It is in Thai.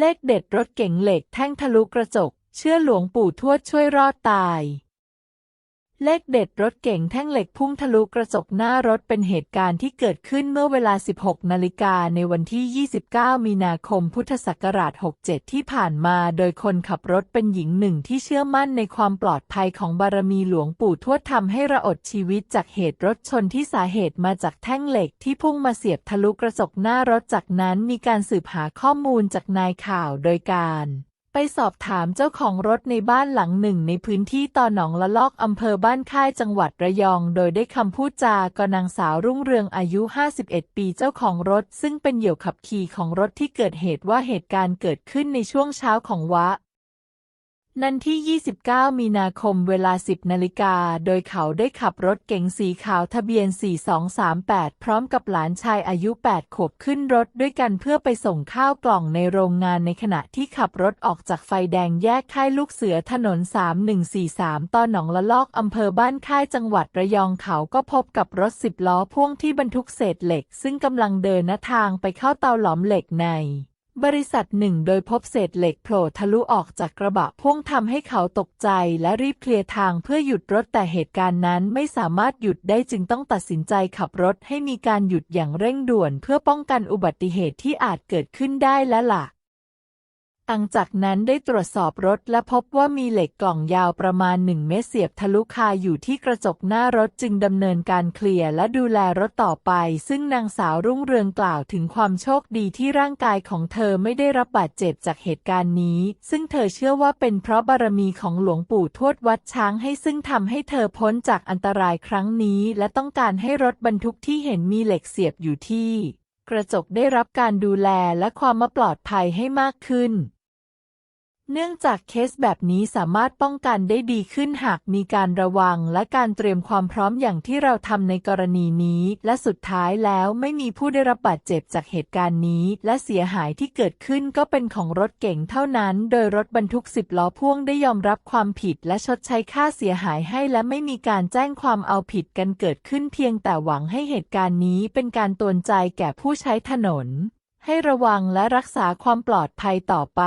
เลขเด็ดรถเก๋งเหล็กแท่งทะลุกระจก เชื่อหลวงปู่ทวดช่วยรอดตาย เลขเด็ดรถเก๋งแท่งเหล็กพุ่งทะลุกระจกหน้ารถเป็นเหตุการณ์ที่เกิดขึ้นเมื่อเวลา 16 นาฬิกาในวันที่ 29 มีนาคมพุทธศักราช 67 ที่ผ่านมาโดยคนขับรถเป็นหญิงหนึ่งที่เชื่อมั่นในความปลอดภัยของบารมีหลวงปู่ทวดทำให้ระอดชีวิตจากเหตุรถชนที่สาเหตุมาจากแท่งเหล็กที่พุ่งมาเสียบทะลุกระจกหน้ารถจากนั้นมีการสืบหาข้อมูลจากนายข่าวโดยการ ไปสอบถามเจ้าของรถในบ้านหลังหนึ่งในพื้นที่ตอนหนองละลอกอำเภอบ้านค่ายจังหวัดระยอง โดยได้คำพูดจากนางสาวรุ่งเรืองอายุ 51 ปีเจ้าของรถ ซึ่งเป็นเหยี่ยวขับขี่ของรถที่เกิดเหตุว่าเหตุการณ์เกิดขึ้นในช่วงเช้าของวะ นันที่ 29 มีนาคมเวลา 10 นาฬิกา โดยเขาได้ขับรถเก๋งสีขาวทะเบียน 4238 พร้อมกับหลานชายอายุ 8 ขวบขึ้นรถด้วยกันเพื่อไปส่งข้าวกล่องในโรงงานในขณะที่ขับรถออกจากไฟแดงแยกค่ายลูกเสือถนน 3143ตอนหนองละลอกอำเภอบ้านค่ายจังหวัดระยองเขาก็พบกับรถ 10 ล้อพ่วงที่บรรทุกเศษเหล็ก ซึ่งกำลังเดินหน้าทางไปเข้าเตาหลอมเหล็กใน บริษัทหนึ่งโดยพบเศษเหล็กโผล่ทะลุออกจากกระบะพ่วงทำให้เขาตกใจและรีบเคลียร์ทางเพื่อหยุดรถแต่เหตุการณ์นั้นไม่สามารถหยุดได้จึงต้องตัดสินใจขับรถให้มีการหยุดอย่างเร่งด่วนเพื่อป้องกันอุบัติเหตุที่อาจเกิดขึ้นได้และหละ่ะ ลังจากนั้นได้ตรวจสอบรถและพบว่ามีเหล็กกล่องยาวประมาณ1เมตรเสียบทะลุคาอยู่ที่กระจกหน้ารถจึงดำเนินการเคลียร์และดูแลรถต่อไป ซึ่งนางสาวรุ่งเรืองกล่าวถึงความโชคดีที่ร่างกายของเธอไม่ได้รับบาดเจ็บจากเหตุการณ์นี้ ซึ่งเธอเชื่อว่าเป็นเพราะบารมีของหลวงปู่ทวดวัดช้างให้ซึ่งทำให้เธอพ้นจากอันตรายครั้งนี้ และต้องการให้รถบรรทุกที่เห็นมีเหล็กเสียบอยู่ที่ กระจกได้รับการดูแลและความมาปลอดภัยให้มากขึ้น เนื่องจากเคสแบบนี้สามารถป้องกันได้ดีขึ้นหากมีการระวังและการเตรียมความพร้อมอย่างที่เราทำในกรณีนี้ และสุดท้ายแล้วไม่มีผู้ได้รับบาดเจ็บจากเหตุการณ์นี้ และเสียหายที่เกิดขึ้นก็เป็นของรถเก๋งเท่านั้น โดยรถบรรทุกสิบล้อพ่วงได้ยอมรับความผิดและชดใช้ค่าเสียหายให้และไม่มีการแจ้งความเอาผิดกันเกิดขึ้นเพียงแต่หวังให้เหตุการณ์นี้เป็นการตือนใจแก่ผู้ใช้ถนน ให้ระวังและรักษาความปลอดภัยต่อไป